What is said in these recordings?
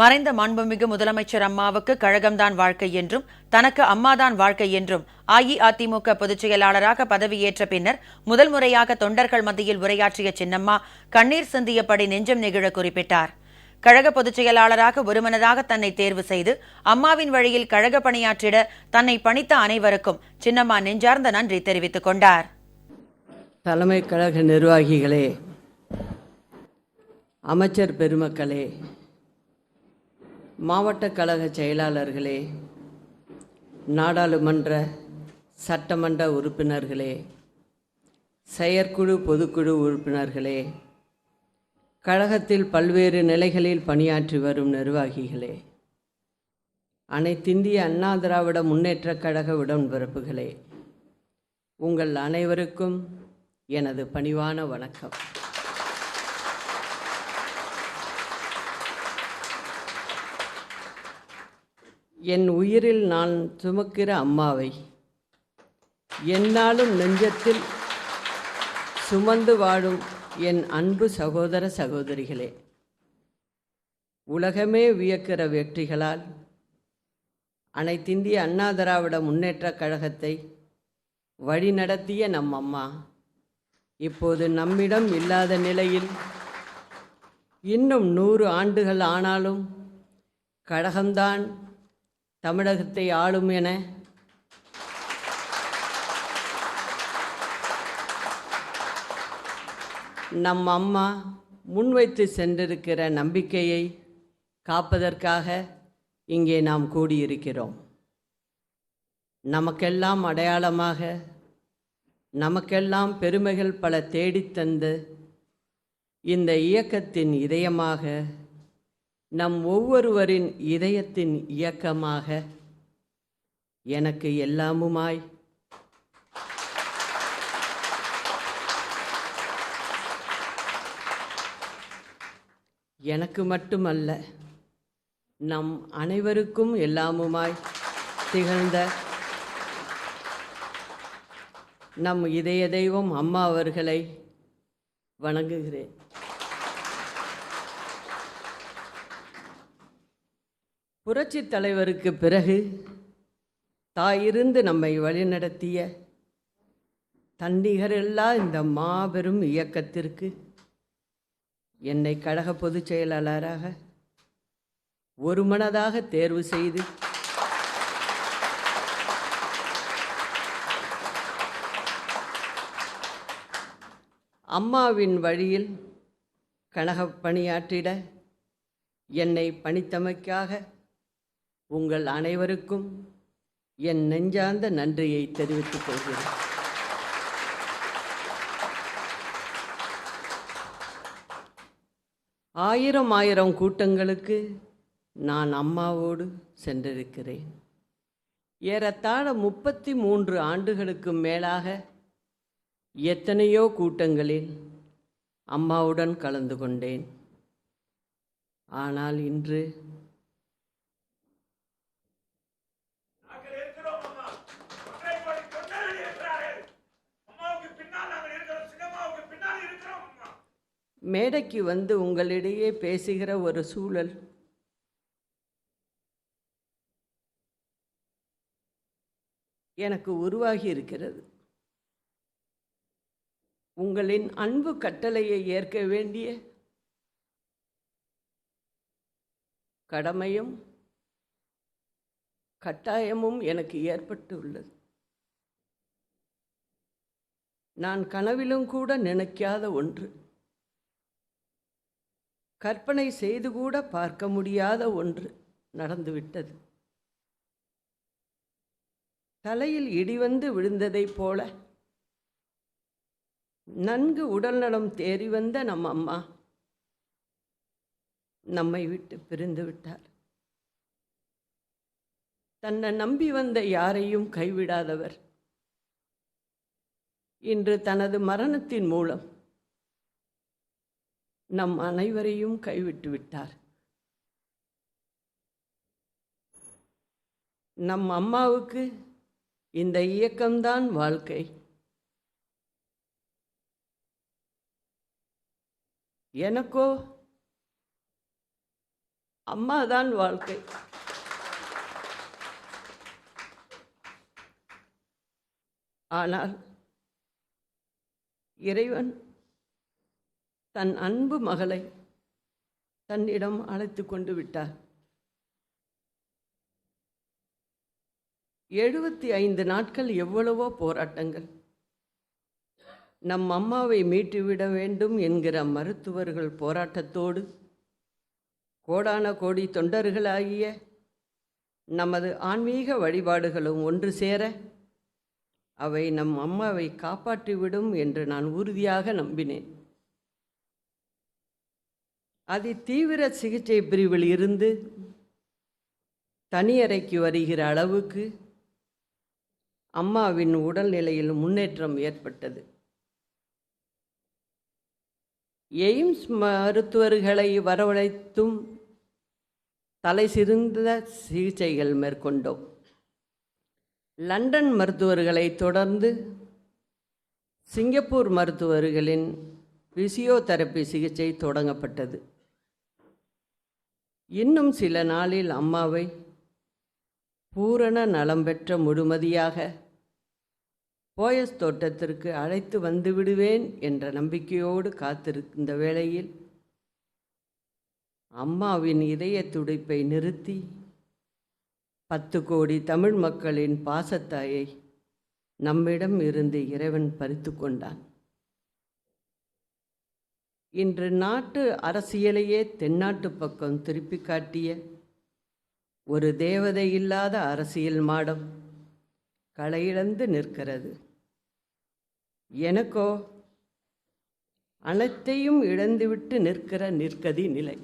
மறைந்த மாண்புமிகு முதலமைச்சர் அம்மாவுக்கு கழகம்தான் வாழ்க்கை என்றும் தனக்கு அம்மாதான் வாழ்க்கை என்றும் அஇஅதிமுக பொதுச் செயலாளராக பதவியேற்ற பின்னர் முதல் முறையாக தொண்டர்கள் மத்தியில் உரையாற்றிய சின்னம்மா கண்ணீர் சிந்தியபடி நெஞ்சம் நெகிழ குறிப்பிட்டார். கழக பொதுச் செயலாளராக ஒருமனதாக தன்னை தேர்வு செய்து அம்மாவின் வழியில் கழக பணியாற்றிட தன்னை பணித்த அனைவருக்கும் சின்னம்மா நெஞ்சார்ந்த நன்றி தெரிவித்துக் கொண்டார். தலைமை கழக நிர்வாகிகளே அமைச்சர் பெருமக்களே மாவட்ட கழக செயலாளர்களே நாடாளுமன்ற சட்டமன்ற உறுப்பினர்களே செயற்குழு பொதுக்குழு உறுப்பினர்களே கழகத்தில் பல்வேறு நிலைகளில் பணியாற்றி வரும் நிர்வாகிகளே அனைத்திந்திய அண்ணா திராவிட முன்னேற்றக் கழக உடன்பிறப்புகளே உங்கள் அனைவருக்கும் எனது பணிவான வணக்கம். என் உயிரில் நான் சுமக்கிற அம்மாவை. என்னாலும் நெஞ்சத்தில் சுமந்து வாழும் என் அன்பு சகோதர சகோதரிகளே உலகமே வியக்கிற வெற்றிகளால் அனைத்திந்திய அண்ணா திராவிட முன்னேற்றக் கழகத்தை வழிநடத்திய நம் அம்மா. இப்போது நம்மிடம் இல்லாத நிலையில் இன்னும் நூறு ஆண்டுகள் ஆனாலும் கழகம்தான் தமிழகத்தை ஆளும் என நம் அம்மா முன்வைத்து சென்றிருக்கிற நம்பிக்கையை காப்பதற்காக இங்கே நாம் கூடியிருக்கிறோம். நமக்கெல்லாம் அடையாளமாக நமக்கெல்லாம் பெருமைகள் பல தேடித் தந்து இந்த இயக்கத்தின் இதயமாக நம் ஒவ்வொருவரின் இதயத்தின் இயக்கமாக எனக்கு எல்லாமுமாய். எனக்கு மட்டுமல்ல நம் அனைவருக்கும் எல்லாமுமாய் திகழ்ந்த நம் இதய தெய்வம் அம்மா அவர்களை வணங்குகிறேன். புரட்சித் தலைவருக்கு பிறகு தாயிருந்து நம்மை வழிநடத்திய தன்னிகரில்லா இந்த மாபெரும் இயக்கத்திற்கு என்னை கழக பொதுச் செயலாளராக ஒருமனதாக தேர்வு செய்து அம்மாவின் வழியில் கழக பணியாற்றிட என்னை பணித்தமைக்காக உங்கள் அனைவருக்கும் என் நெஞ்சார்ந்த நன்றியை தெரிவித்துக் கொள்கிறேன். ஆயிரம் ஆயிரம் கூட்டங்களுக்கு நான் அம்மாவோடு சென்றிருக்கிறேன். ஏறத்தாழ முப்பத்தி மூன்று ஆண்டுகளுக்கு மேலாக எத்தனையோ கூட்டங்களில் அம்மாவுடன் கலந்து கொண்டேன். ஆனால் இன்று நாங்கள் இருக்கிறோம் அம்மா ஒற்றை கோடி தொண்டர்கள் இருக்கிறார்கள் அம்மாவுக்கு பின்னால் நாங்கள் இருக்கிறோம் சின்னம்மாவுக்கு பின்னால் இருக்கிறோம் அம்மா மேடைக்கு வந்து உங்களிடையே பேசுகிற ஒரு சூழல். எனக்கு உருவாகி இருக்கிறது. உங்களின் அன்பு கட்டளையை ஏற்க வேண்டிய கடமையும் கட்டாயமும் எனக்கு ஏற்பட்டு உள்ளது நான் கனவிலும் கூட நினைக்காத ஒன்று. கற்பனை செய்து கூட பார்க்க முடியாத ஒன்று நடந்துவிட்டது. தலையில் இடி வந்து விழுந்ததைப் போல நன்கு உடல்நலம் தேறி வந்த நம் அம்மா நம்மை விட்டு பிரிந்து விட்டார். தன்னை நம்பி வந்த யாரையும் கைவிடாதவர். இன்று தனது மரணத்தின் மூலம் நம் அனைவரையும் கைவிட்டு விட்டார். நம் அம்மாவுக்கு இந்த இயக்கம்தான் வாழ்க்கை. எனக்கோ அம்மாதான் வாழ்க்கை. ஆனால் இறைவன் தன் அன்பு மகளை தன்னிடம் அழைத்து கொண்டு விட்டார். எழுபத்தி ஐந்து நாட்கள் எவ்வளவோ போராட்டங்கள். நம் அம்மாவை மீட்டுவிட வேண்டும் என்கிற மருத்துவர்கள் போராட்டத்தோடு கோடான கோடி தொண்டர்களாகிய நமது ஆன்மீக வழிபாடுகளும் ஒன்று சேர அவை நம் அம்மாவை காப்பாற்றிவிடும் என்று நான் உறுதியாக நம்பினேன். அதி தீவிர சிகிச்சை பிரிவில் இருந்து தனியறைக்கு வருகிற அளவுக்கு அம்மாவின் உடல்நிலையில் முன்னேற்றம் ஏற்பட்டது. எய்ம்ஸ் மருத்துவர்களை வரவழைத்தும் தலை சிறந்த சிகிச்சைகள் மேற்கொண்டோம். லண்டன் மருத்துவர்களை தொடர்ந்து சிங்கப்பூர் மருத்துவர்களின் பிசியோதெரப்பி சிகிச்சை தொடங்கப்பட்டது. இன்னும் சில நாளில் அம்மாவை பூரண நலம் பெற்ற முழுமதியாக போயஸ் தோட்டத்திற்கு அழைத்து வந்து விடுவேன் என்ற நம்பிக்கையோடு காத்திருந்த வேளையில் அம்மாவின் இதய துடிப்பை நிறுத்தி பத்து கோடி தமிழ் மக்களின் பாசத்தாயை நம்மிடம் இருந்து இறைவன் பறித்து கொண்டான். இன்று நாட்டு அரசியலையே தென்னாட்டு பக்கம் திருப்பி காட்டிய ஒரு தேவதை இல்லாத அரசியல் மாடம் களையிழந்து நிற்கிறது. எனக்கோ அனைத்தையும் இழந்துவிட்டு நிற்கிற நிற்கதி நிலை.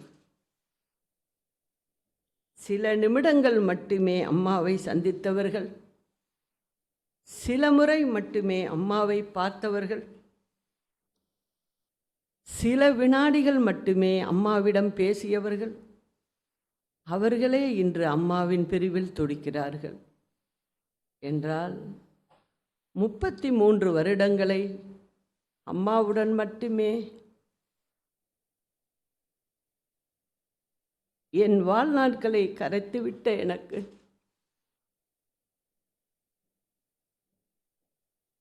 சில நிமிடங்கள் மட்டுமே அம்மாவை சந்தித்தவர்கள் சில முறை மட்டுமே அம்மாவை பார்த்தவர்கள் சில வினாடிகள் மட்டுமே அம்மாவிடம் பேசியவர்கள். அவர்களே இன்று அம்மாவின் பிரிவில் துடிக்கிறார்கள். என்றால் முப்பத்தி மூன்று வருடங்களை அம்மாவுடன் மட்டுமே. என் வாழ்நாட்களை கரைத்துவிட்ட எனக்கு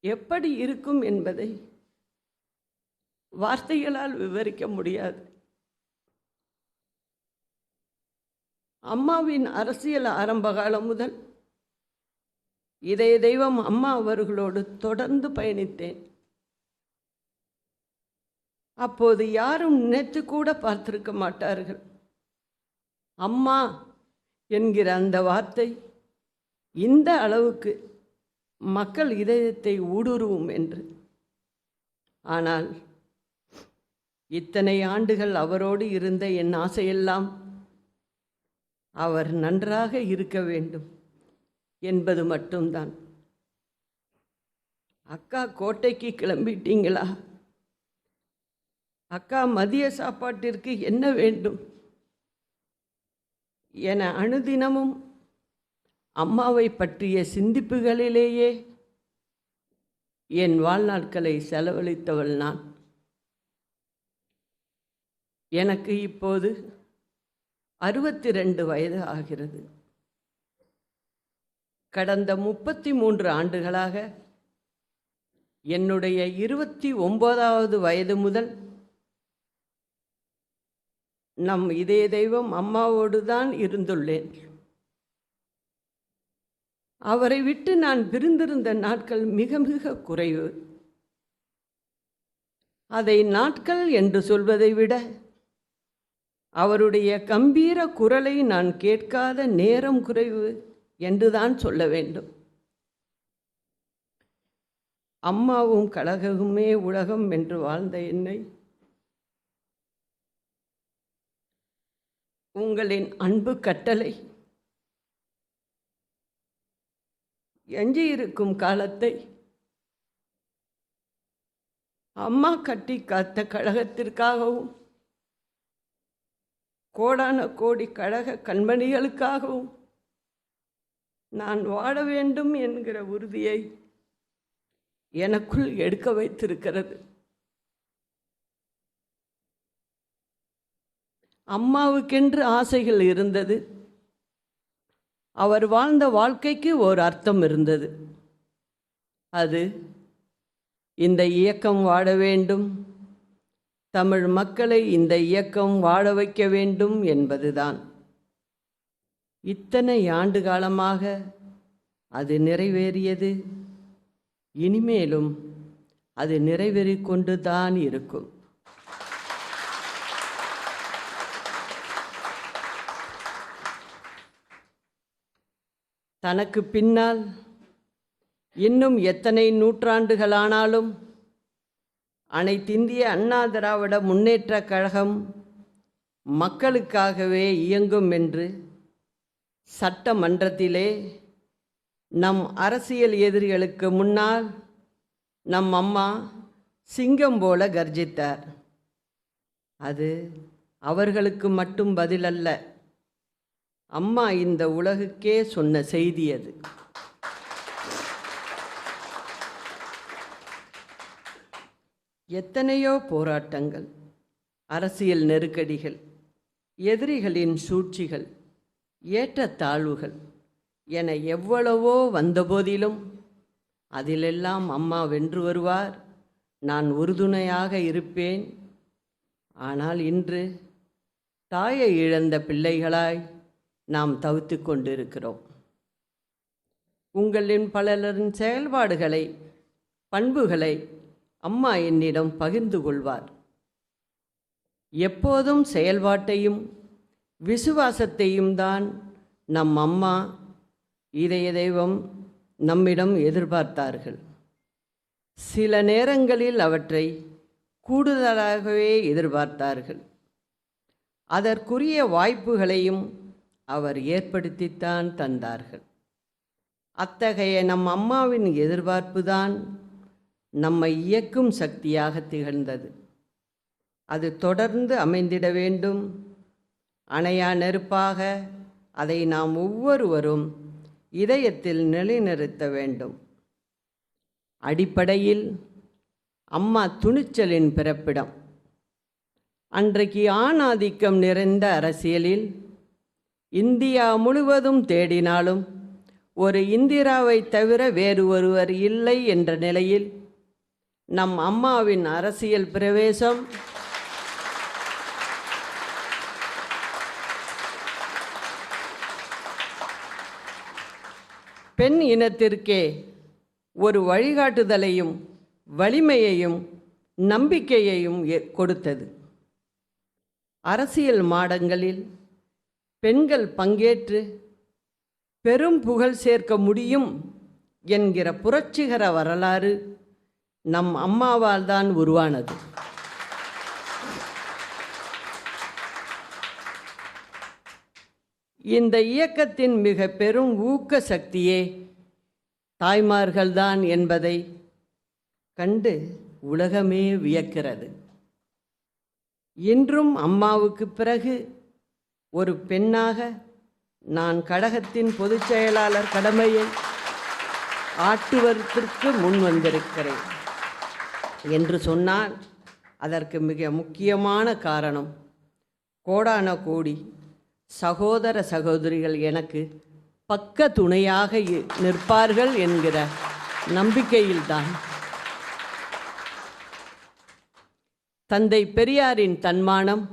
எப்படி இருக்கும் என்பதை வார்த்தைகளால் விவரிக்க முடியாது. அம்மாவின் அரசியல் ஆரம்ப காலம் முதல் இதய தெய்வம் அம்மா அவர்களோடு தொடர்ந்து பயணித்தேன். அப்போது யாரும் நினைத்து கூட பார்த்திருக்க மாட்டார்கள். அம்மா என்கிற அந்த வார்த்தை இந்த அளவுக்கு மக்கள் இதயத்தை ஊடுருவும் என்று. ஆனால் இத்தனை ஆண்டுகள் அவரோடு இருந்த என் ஆசையெல்லாம் அவர் நன்றாக இருக்க வேண்டும் என்பது மட்டும்தான். அக்கா கோட்டைக்கு கிளம்பிட்டீங்களா? அக்கா மதிய சாப்பாட்டிற்கு என்ன வேண்டும்? என அனுதினமும் அம்மாவை பற்றிய சிந்திப்புகளிலேயே என் வாழ்நாட்களை செலவழித்தவள் நான். எனக்கு இப்போது அறுபத்தி ரெண்டு வயது ஆகிறது. கடந்த முப்பத்தி மூன்று ஆண்டுகளாக என்னுடைய இருபத்தி ஒன்பதாவது வயது முதல் நம் இதய தெய்வம் அம்மாவோடு தான் இருந்துள்ளேன். அவரை விட்டு நான் பிரிந்திருந்த நாட்கள் மிக மிக குறைவு. அதை நாட்கள் என்று சொல்வதை விட அவருடைய கம்பீர குரலை நான் கேட்காத நேரம் குறைவு என்றுதான் சொல்ல வேண்டும். அம்மாவும் கழகமுமே உலகம் என்று வாழ்ந்த என்னை. உங்களின் அன்பு கட்டளை. எஞ்சியிருக்கும் காலத்தை அம்மா கட்டி காத்த கழகத்திற்காகவும் கோடான கோடி கழக கண்மணிகளுக்காகவும் நான் வாட வேண்டும் என்கிற உறுதியை எனக்குள் எடுக்க வைத்திருக்கிறது. அம்மாவுக்கென்று ஆசைகள் இருந்தது. அவர் வாழ்ந்த வாழ்க்கைக்கு ஒரு அர்த்தம் இருந்தது. அது இந்த இயக்கம் வாட வேண்டும். தமிழ் மக்களை இந்த இயக்கம் வாழ வைக்க வேண்டும் என்பதுதான். இத்தனை ஆண்டு காலமாக அது நிறைவேறியது. இனிமேலும் அது நிறைவேறிக் கொண்டு தான் இருக்கும். தனக்கு பின்னால் இன்னும் எத்தனை நூற்றாண்டுகளானாலும் அனைத்திந்திய அண்ணா திராவிட முன்னேற்றக் கழகம் மக்களுக்காகவே இயங்கும் என்று சட்டமன்றத்திலே நம் அரசியல் எதிரிகளுக்கு முன்னால் நம் அம்மா சிங்கம் போல கர்ஜித்தார். அது அவர்களுக்கு மட்டும் பதிலல்ல. அம்மா இந்த உலகுக்கே சொன்ன செய்தி அது. எத்தனையோ போராட்டங்கள் அரசியல் நெருக்கடிகள் எதிரிகளின் சூழ்ச்சிகள் ஏற்றத்தாழ்வுகள் என எவ்வளவோ வந்தபோதிலும் அதிலெல்லாம் அம்மா வென்று வருவார் நான் உறுதுணையாக இருப்பேன். ஆனால் இன்று தாயை இழந்த பிள்ளைகளாய் நாம் தவித்து கொண்டிருக்கிறோம். உங்களின் பலரின் செயல்பாடுகளை பண்புகளை அம்மா என்னிடம் பகிர்ந்து கொள்வார். எப்போதும் செயல்பாட்டையும் விசுவாசத்தையும் தான் நம் அம்மா இதய தெய்வம் நம்மிடம் எதிர்பார்த்தார்கள். சில நேரங்களில் அவற்றை கூடுதலாகவே எதிர்பார்த்தார்கள். அதற்குரிய வாய்ப்புகளையும் அவர் ஏற்படுத்தித்தான் தந்தார்கள். அத்தகைய நம் அம்மாவின் எதிர்பார்ப்புதான் நம்மை இயக்கும் சக்தியாக திகழ்ந்தது. அது தொடர்ந்து அமைந்திட வேண்டும். அணையா நெருப்பாக அதை நாம் ஒவ்வொருவரும் இதயத்தில் நிலைநிறுத்த வேண்டும். அடிப்படையில் அம்மா துணிச்சலின் பிறப்பிடம். அன்றைக்கு ஆணாதிக்கம் நிறைந்த அரசியலில் இந்தியா முழுவதும் தேடினாலும் ஒரு இந்திராவை தவிர வேறு ஒருவர் இல்லை என்ற நிலையில் நம் அம்மாவின் அரசியல் பிரவேசம். பெண் இனத்திற்கே ஒரு வழிகாட்டுதலையும் வலிமையையும் நம்பிக்கையையும் எ- கொடுத்தது. அரசியல் மாடங்களில் பெண்கள் பங்கேற்று பெரும் புகழ் சேர்க்க முடியும் என்கிற புரட்சிகர வரலாறு நம் அம்மாவால் தான் உருவானது. இந்த இயக்கத்தின் மிக பெரும் ஊக்க சக்தியே தாய்மார்கள்தான் என்பதை கண்டு உலகமே வியக்கிறது. இன்றும் அம்மாவுக்கு பிறகு ஒரு பெண்ணாக நான் கழகத்தின் பொதுச் செயலாளர் கடமையை ஆட்டுவதற்கு முன் வந்திருக்கிறேன். என்று சொன்னால் அதற்கு மிக முக்கியமான காரணம் கோடான கோடி சகோதர சகோதரிகள் எனக்கு பக்க துணையாக நிற்பார்கள் என்கிற நம்பிக்கையில்தான். தந்தை பெரியாரின் தன்மானம்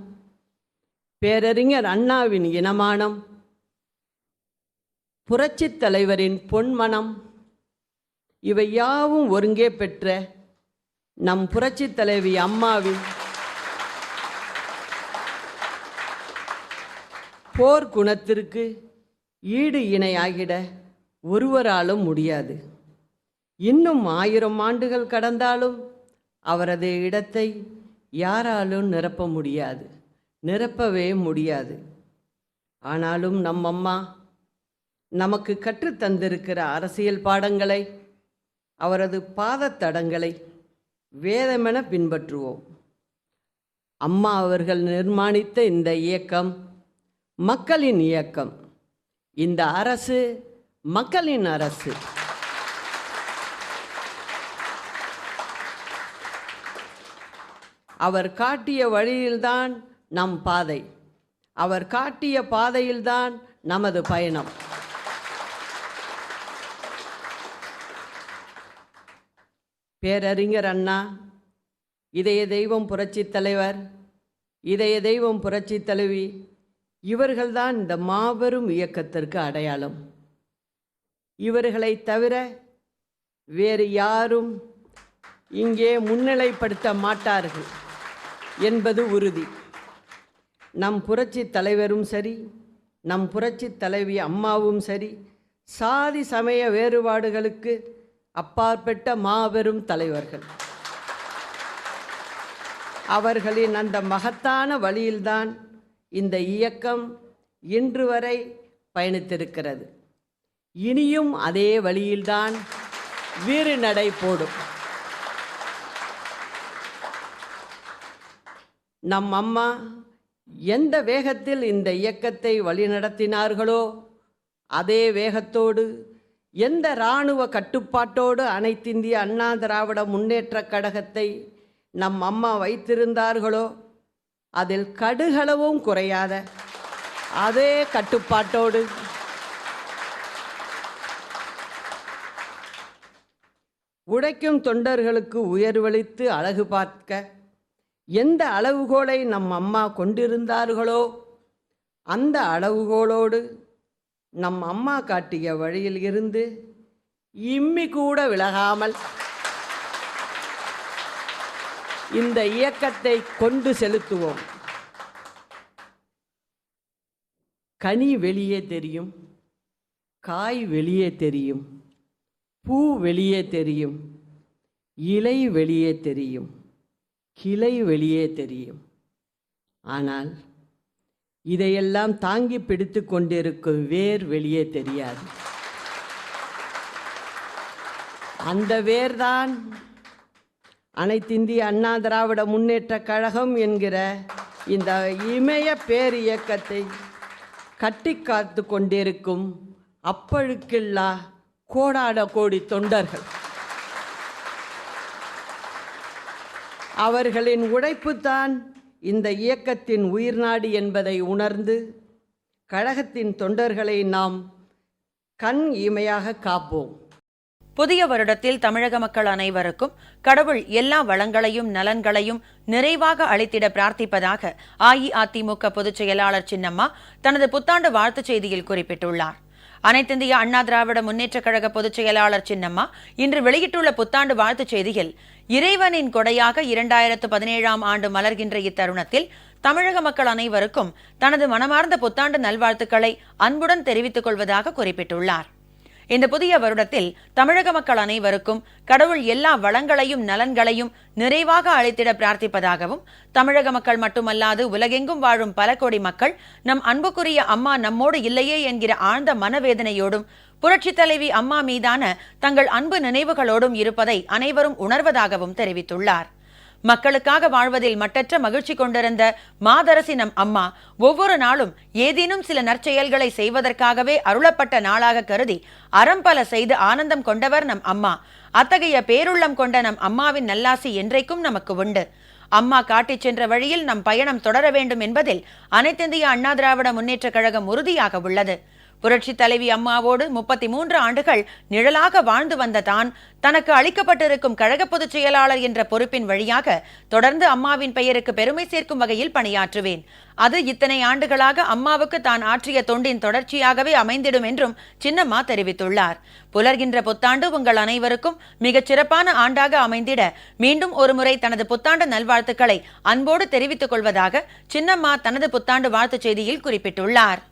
பேரறிஞர் அண்ணாவின் இனமானம் புரட்சித் தலைவரின் பொன்மனம் இவை யாவும் ஒருங்கே பெற்ற நம் புரட்சித் தலைவி அம்மாவின் போர் குணத்திற்கு ஈடு இணையாகிட ஒருவராலும் முடியாது. இன்னும் ஆயிரம் ஆண்டுகள் கடந்தாலும் அவரது இடத்தை யாராலும் நிரப்ப முடியாது. நிரப்பவே முடியாது. ஆனாலும் நம் அம்மா நமக்கு கற்றுத் தந்திருக்கிற அரசியல் பாடங்களை அவரது பாதத்தடங்களை வேதமென பின்பற்றுவோம். அம்மா அவர்கள் நிர்மாணித்த இந்த இயக்கம் மக்களின் இயக்கம். இந்த அரசு மக்களின் அரசு. அவர் காட்டிய வழியில்தான் நம் பாதை. அவர் காட்டிய பாதையில்தான் நமது பயணம். பேரறிஞர் அண்ணா இதய தெய்வம் புரட்சித் தலைவர் இதய தெய்வம் புரட்சித் தலைவி இவர்கள்தான் இந்த மாபெரும் இயக்கத்திற்கு அடையாளம். இவர்களை தவிர வேறு யாரும் இங்கே முன்னிலைப்படுத்த மாட்டார்கள் என்பது உறுதி. நம் புரட்சி தலைவரும் சரி நம் புரட்சி தலைவி அம்மாவும் சரி சாதி சமய வேறுபாடுகளுக்கு அப்பாற்பட்ட மாபெரும் தலைவர்கள். அவர்களின் அந்த மகத்தான வழியில்தான் இந்த இயக்கம் இன்று வரை பயணித்திருக்கிறது. இனியும் அதே வழியில்தான் வீறு நடை போடும். நம் அம்மா எந்த வேகத்தில் இந்த இயக்கத்தை வழிநடத்தினார்களோ அதே வேகத்தோடு எந்த இராணுவ கட்டுப்பாட்டோடு அனைத்திந்திய அண்ணா திராவிட முன்னேற்றக் கழகத்தை நம் அம்மா வைத்திருந்தார்களோ அதில் கடுகளவும் குறையாத அதே கட்டுப்பாட்டோடு உழைக்கும் தொண்டர்களுக்கு உயர்வளித்து அழகு பார்க்க எந்த அளவுகோலை நம் அம்மா கொண்டிருந்தார்களோ அந்த அளவுகோலோடு நம் அம்மா காட்டிய வழியில் இருந்து இம்மி கூட விலகாமல் இந்த இயக்கத்தை கொண்டு செலுத்துவோம். கனி வெளியே தெரியும் காய் வெளியே தெரியும் பூ வெளியே தெரியும் இலை வெளியே தெரியும் கிளை வெளியே தெரியும். ஆனால் இதையெல்லாம் தாங்கி பிடித்து கொண்டிருக்கும் வேர் வெளியே தெரியாது. அந்த வேர்தான் அனைத்திந்திய அண்ணா திராவிட முன்னேற்ற கழகம் என்கிற இந்த இமய பேர் இயக்கத்தை கட்டி காத்து கொண்டிருக்கும் அப்பழுக்கில்லா கோடான கோடி தொண்டர்கள். அவர்களின் உழைப்புத்தான் இந்த இயக்கத்தின் உயிர்நாடி என்பதை உணர்ந்து கழகத்தின் தொண்டர்களை நாம் கண் இமையாக காப்போம். புதிய வருடத்தில் தமிழக மக்கள் அனைவருக்கும் கடவுள் எல்லா வளங்களையும் நலன்களையும் நிறைவாக அளித்திட பிரார்த்திப்பதாக அஇஅதிமுக பொதுச் செயலாளர் சின்னம்மா தனது புத்தாண்டு வாழ்த்துச் செய்தியில் குறிப்பிட்டுள்ளார். அனைத்திந்திய அண்ணா திராவிட முன்னேற்றக் கழக பொதுச் செயலாளர் சின்னம்மா இன்று வெளியிட்டுள்ள புத்தாண்டு வாழ்த்துச் செய்தியில் இறைவனின் கொடையாக இரண்டாயிரத்து பதினேழாம் ஆண்டு மலர்கின்ற இத்தருணத்தில் தமிழக மக்கள் அனைவருக்கும் தனது மனமார்ந்த புத்தாண்டு நல்வாழ்த்துக்களை அன்புடன் தெரிவித்துக் கொள்வதாக குறிப்பிட்டுள்ளார். இந்த புதிய வருடத்தில் தமிழக மக்கள் அனைவருக்கும் கடவுள் எல்லா வளங்களையும் நலன்களையும் நிறைவாக அளித்திட பிரார்த்திப்பதாகவும் தமிழக மக்கள் மட்டுமல்லாது உலகெங்கும் வாழும் பல கோடி மக்கள் நம் அன்புக்குரிய அம்மா நம்மோடு இல்லையே என்கிற ஆழ்ந்த மனவேதனையோடும் புரட்சித் தலைவி அம்மா மீதான தங்கள் அன்பு நினைவுகளோடும் இருப்பதை அனைவரும் உணர்வதாகவும் தெரிவித்துள்ளார். மக்களுக்காக வாழ்வதில் மட்டற்ற மகிழ்ச்சி கொண்டிருந்த மாதரசி நம் அம்மா ஒவ்வொரு நாளும் ஏதேனும் சில நற்செயல்களை செய்வதற்காகவே அருளப்பட்ட நாளாக கருதி அறம்பல செய்து ஆனந்தம் கொண்டவர் நம் அம்மா. அத்தகைய பேருள்ளம் கொண்ட நம் அம்மாவின் நல்லாசி என்றைக்கும் நமக்கு உண்டு. அம்மா காட்டிச் சென்ற வழியில் நம் பயணம் தொடர வேண்டும் என்பதில் அனைத்திந்திய அண்ணா திராவிட முன்னேற்றக் கழகம் உறுதியாக உள்ளது. புரட்சி தலைவி அம்மாவோடு முப்பத்தி மூன்று ஆண்டுகள் நிழலாக வாழ்ந்து வந்த தான் தனக்கு அளிக்கப்பட்டிருக்கும் கழக பொதுச் செயலாளர் என்ற பொறுப்பின் வழியாக தொடர்ந்து அம்மாவின் பெயருக்கு பெருமை சேர்க்கும் வகையில் பணியாற்றுவேன். அது இத்தனை ஆண்டுகளாக அம்மாவுக்கு தான் ஆற்றிய தொண்டின் தொடர்ச்சியாகவே அமைந்திடும் என்றும் சின்னம்மா தெரிவித்துள்ளார். புலர்கின்ற புத்தாண்டு உங்கள் அனைவருக்கும் மிகச் சிறப்பான ஆண்டாக அமைந்திட மீண்டும் ஒருமுறை தனது புத்தாண்டு நல்வாழ்த்துக்களை அன்போடு தெரிவித்துக் கொள்வதாக சின்னம்மா தனது புத்தாண்டு வாழ்த்துச் செய்தியில் குறிப்பிட்டுள்ளார்.